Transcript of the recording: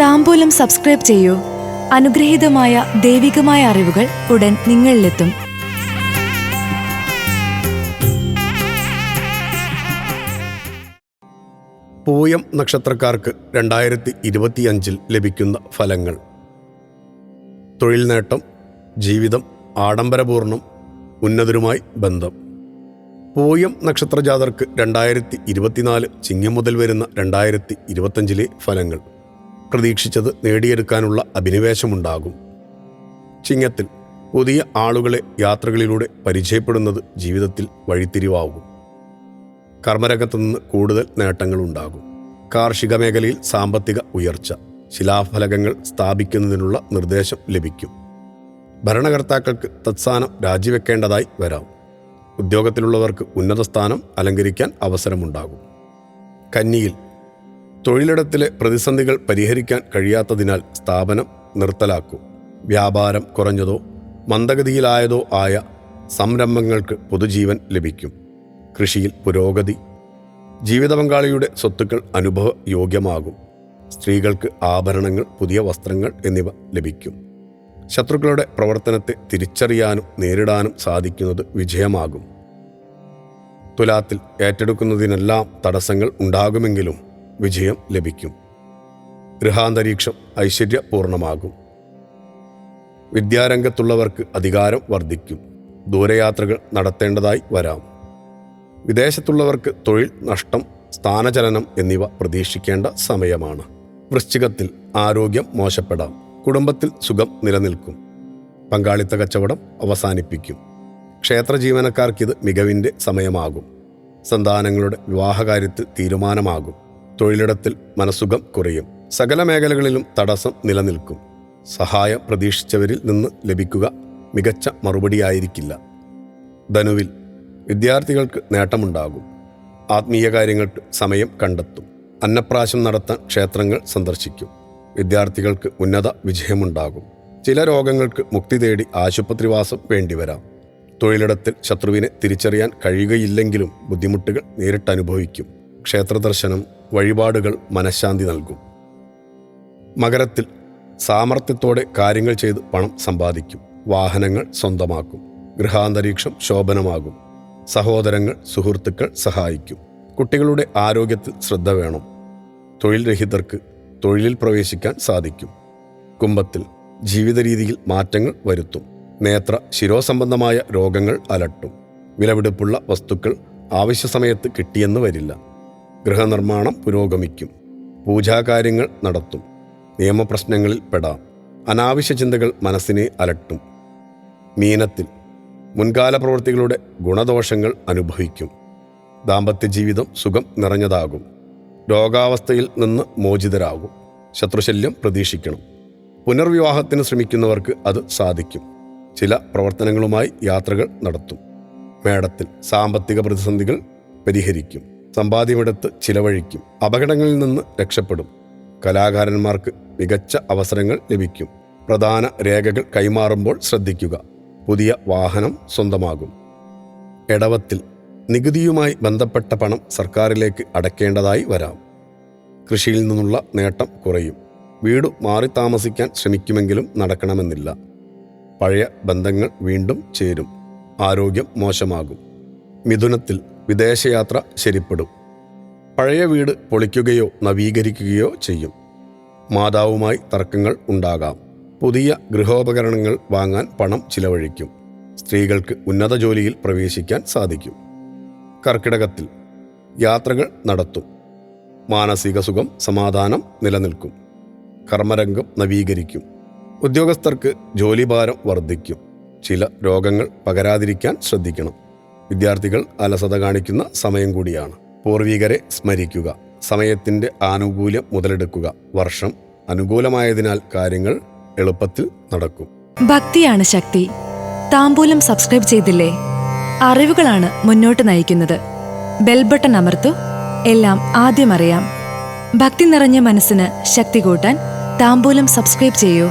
താമ്പൂലം subscribe ചെയ്യൂ. അനുഗ്രഹീതമായ ദൈവികമായ അറിവുകൾ ഉടൻ നിങ്ങളിലെത്തും. പൂയം നക്ഷത്രക്കാർക്ക് രണ്ടായിരത്തി ഇരുപത്തിയഞ്ചിൽ ലഭിക്കുന്ന ഫലങ്ങൾ. തൊഴിൽ നേട്ടം ജീവിതം ആഡംബരപൂർണം ഉന്നതരുമായി ബന്ധം. പൂയം നക്ഷത്രജാതർക്ക് രണ്ടായിരത്തി ഇരുപത്തിനാല് ചിങ്ങം മുതൽ വരുന്ന രണ്ടായിരത്തി ഇരുപത്തഞ്ചിലെ ഫലങ്ങൾ. പ്രതീക്ഷിച്ചത് നേടിയെടുക്കാനുള്ള അഭിനിവേശമുണ്ടാകും. ചിങ്ങത്തിൽ പുതിയ ആളുകളെ യാത്രകളിലൂടെ പരിചയപ്പെടുന്നത് ജീവിതത്തിൽ വഴിത്തിരിവാകും. കർമ്മരംഗത്തു നിന്ന് കൂടുതൽ നേട്ടങ്ങളുണ്ടാകും. കാർഷിക മേഖലയിൽ സാമ്പത്തിക ഉയർച്ച ശിലാഫലകങ്ങൾ സ്ഥാപിക്കുന്നതിനുള്ള നിർദ്ദേശം ലഭിക്കും. ഭരണകർത്താക്കൾക്ക് തത്സ്ഥാനം രാജിവെക്കേണ്ടതായി വരാം. ഉദ്യോഗത്തിലുള്ളവർക്ക് ഉന്നത സ്ഥാനം അലങ്കരിക്കാൻ അവസരമുണ്ടാകും. കന്നിയിൽ തൊഴിലിടത്തിലെ പ്രതിസന്ധികൾ പരിഹരിക്കാൻ കഴിയാത്തതിനാൽ സ്ഥാപനം നിർത്തലാക്കും. വ്യാപാരം കുറഞ്ഞതോ മന്ദഗതിയിലായതോ ആയ സംരംഭങ്ങൾക്ക് പുതുജീവൻ ലഭിക്കും. കൃഷിയിൽ പുരോഗതി. ജീവിത പങ്കാളിയുടെ സ്വത്തുക്കൾ അനുഭവ യോഗ്യമാകും സ്ത്രീകൾക്ക് ആഭരണങ്ങൾ പുതിയ വസ്ത്രങ്ങൾ എന്നിവ ലഭിക്കും. ശത്രുക്കളുടെ പ്രവർത്തനത്തെ തിരിച്ചറിയാനും നേരിടാനും സാധിക്കുന്നത് വിജയമാകും. തുലാത്തിൽ ഏറ്റെടുക്കുന്നതിനെല്ലാം തടസ്സങ്ങൾ ഉണ്ടാകുമെങ്കിലും വിജയം ലഭിക്കും. ഗൃഹാന്തരീക്ഷം ഐശ്വര്യപൂർണമാകും. വിദ്യാരംഗത്തുള്ളവർക്ക് അധികാരം വർദ്ധിക്കും. ദൂരയാത്രകൾ നടത്തേണ്ടതായി വരാം. വിദേശത്തുള്ളവർക്ക് തൊഴിൽ നഷ്ടം സ്ഥാനചലനം എന്നിവ പ്രതീക്ഷിക്കേണ്ട സമയമാണ്. വൃശ്ചികത്തിൽ ആരോഗ്യം മോശപ്പെടാം. കുടുംബത്തിൽ സുഖം നിലനിൽക്കും. പങ്കാളിത്ത കച്ചവടം അവസാനിപ്പിക്കും. ക്ഷേത്ര ജീവനക്കാർക്കിത് മികവിന്റെ സമയമാകും. സന്താനങ്ങളുടെ വിവാഹകാര്യത്തിൽ തീരുമാനമാകും. തൊഴിലിടത്തിൽ മനസുഖം കുറയും. സകല മേഖലകളിലും തടസ്സം നിലനിൽക്കും. സഹായം പ്രതീക്ഷിച്ചവരിൽ നിന്ന് ലഭിക്കുക മികച്ച മറുപടിയായിരിക്കില്ല. ധനുവിൽ വിദ്യാർത്ഥികൾക്ക് നേട്ടമുണ്ടാകും. ആത്മീയ കാര്യങ്ങൾക്ക് സമയം കണ്ടെത്തും. അന്നപ്രാശം നടത്താൻ ക്ഷേത്രങ്ങൾ സന്ദർശിക്കും. വിദ്യാർത്ഥികൾക്ക് ഉന്നത വിജയമുണ്ടാകും. ചില രോഗങ്ങൾക്ക് മുക്തി തേടി ആശുപത്രിവാസം വേണ്ടിവരാം. തൊഴിലിടത്തിൽ ശത്രുവിനെ തിരിച്ചറിയാൻ കഴിയുകയില്ലെങ്കിലും ബുദ്ധിമുട്ടുകൾ നേരിട്ടനുഭവിക്കും. ക്ഷേത്രദർശനം വഴിപാടുകൾ മനഃശാന്തി നൽകും. മകരത്തിൽ സാമർത്ഥ്യത്തോടെ കാര്യങ്ങൾ ചെയ്ത് പണം സമ്പാദിക്കും. വാഹനങ്ങൾ സ്വന്തമാക്കും. ഗൃഹാന്തരീക്ഷം ശോഭനമാകും. സഹോദരങ്ങൾ സുഹൃത്തുക്കൾ സഹായിക്കും. കുട്ടികളുടെ ആരോഗ്യത്തിൽ ശ്രദ്ധ വേണം. തൊഴിൽ രഹിതർക്ക് തൊഴിലിൽ പ്രവേശിക്കാൻ സാധിക്കും. കുംഭത്തിൽ ജീവിത രീതിയിൽ മാറ്റങ്ങൾ വരുത്തും. നേത്ര ശിരോസംബന്ധമായ രോഗങ്ങൾ അലട്ടും. വിലപിടിപ്പുള്ള വസ്തുക്കൾ ആവശ്യ സമയത്ത് കിട്ടിയെന്ന് വരില്ല. ഗൃഹനിർമ്മാണം പുരോഗമിക്കും. പൂജാകാര്യങ്ങൾ നടത്തും. നിയമപ്രശ്നങ്ങളിൽ പെടാം. അനാവശ്യ ചിന്തകൾ മനസ്സിനെ അലട്ടും. മീനത്തിൽ മുൻകാല പ്രവൃത്തികളുടെ ഗുണദോഷങ്ങൾ അനുഭവിക്കും. ദാമ്പത്യ ജീവിതം സുഖം നിറഞ്ഞതാകും. രോഗാവസ്ഥയിൽ നിന്ന് മോചിതരാകും. ശത്രുശല്യം പ്രതീക്ഷിക്കണം. പുനർവിവാഹത്തിന് ശ്രമിക്കുന്നവർക്ക് അത് സാധിക്കും. ചില പ്രവർത്തനങ്ങളുമായി യാത്രകൾ നടത്തും. മേടത്തിൽ സാമ്പത്തിക പ്രതിസന്ധികൾ പരിഹരിക്കും. സമ്പാദ്യമെടുത്ത് ചിലവഴിക്കും. അപകടങ്ങളിൽ നിന്ന് രക്ഷപ്പെടും. കലാകാരന്മാർക്ക് മികച്ച അവസരങ്ങൾ ലഭിക്കും. പ്രധാന രേഖകൾ കൈമാറുമ്പോൾ ശ്രദ്ധിക്കുക. പുതിയ വാഹനം സ്വന്തമാകും. എടവത്തിൽ നികുതിയുമായി ബന്ധപ്പെട്ട പണം സർക്കാരിലേക്ക് അടയ്ക്കേണ്ടതായി വരാം. കൃഷിയിൽ നിന്നുള്ള നേട്ടം കുറയും. വീട് മാറി താമസിക്കാൻ ശ്രമിക്കുമെങ്കിലും നടക്കണമെന്നില്ല. പഴയ ബന്ധങ്ങൾ വീണ്ടും ചേരും. ആരോഗ്യം മോശമാകും. മിഥുനത്തിൽ വിദേശയാത്ര ശരിപ്പെടും. പഴയ വീട് പൊളിക്കുകയോ നവീകരിക്കുകയോ ചെയ്യും. മാതാവുമായി തർക്കങ്ങൾ ഉണ്ടാകാം. പുതിയ ഗൃഹോപകരണങ്ങൾ വാങ്ങാൻ പണം ചിലവഴിക്കും. സ്ത്രീകൾക്ക് ഉന്നത ജോലിയിൽ പ്രവേശിക്കാൻ സാധിക്കും. കർക്കിടകത്തിൽ യാത്രകൾ നടത്തും. മാനസിക സുഖം സമാധാനം നിലനിൽക്കും. കർമ്മരംഗം നവീകരിക്കും. ഉദ്യോഗസ്ഥർക്ക് ജോലിഭാരം വർദ്ധിക്കും. ചില രോഗങ്ങൾ പകരാതിരിക്കാൻ ശ്രദ്ധിക്കണം. വിദ്യാർത്ഥികൾ അലസത കാണിക്കുന്ന സമയം കൂടിയാണ്. പൂർവികരെ സ്മരിക്കുക. സമയത്തിന്റെ ആനുകൂല്യം മുതലെടുക്കുക. വർഷം അനുകൂലമായതിനാൽ കാര്യങ്ങൾ എളുപ്പത്തിൽ നടക്കും. ഭക്തിയാണ് ശക്തി. താമ്പൂലം സബ്സ്ക്രൈബ് ചെയ്തില്ലേ? അറിവുകളാണ് മുന്നോട്ട് നയിക്കുന്നത്. ബെൽബട്ടൺ അമർത്തു. എല്ലാം ആദ്യം അറിയാം. ഭക്തി നിറഞ്ഞ മനസ്സിന് ശക്തി കൂട്ടാൻ താമ്പൂലം സബ്സ്ക്രൈബ് ചെയ്യൂ.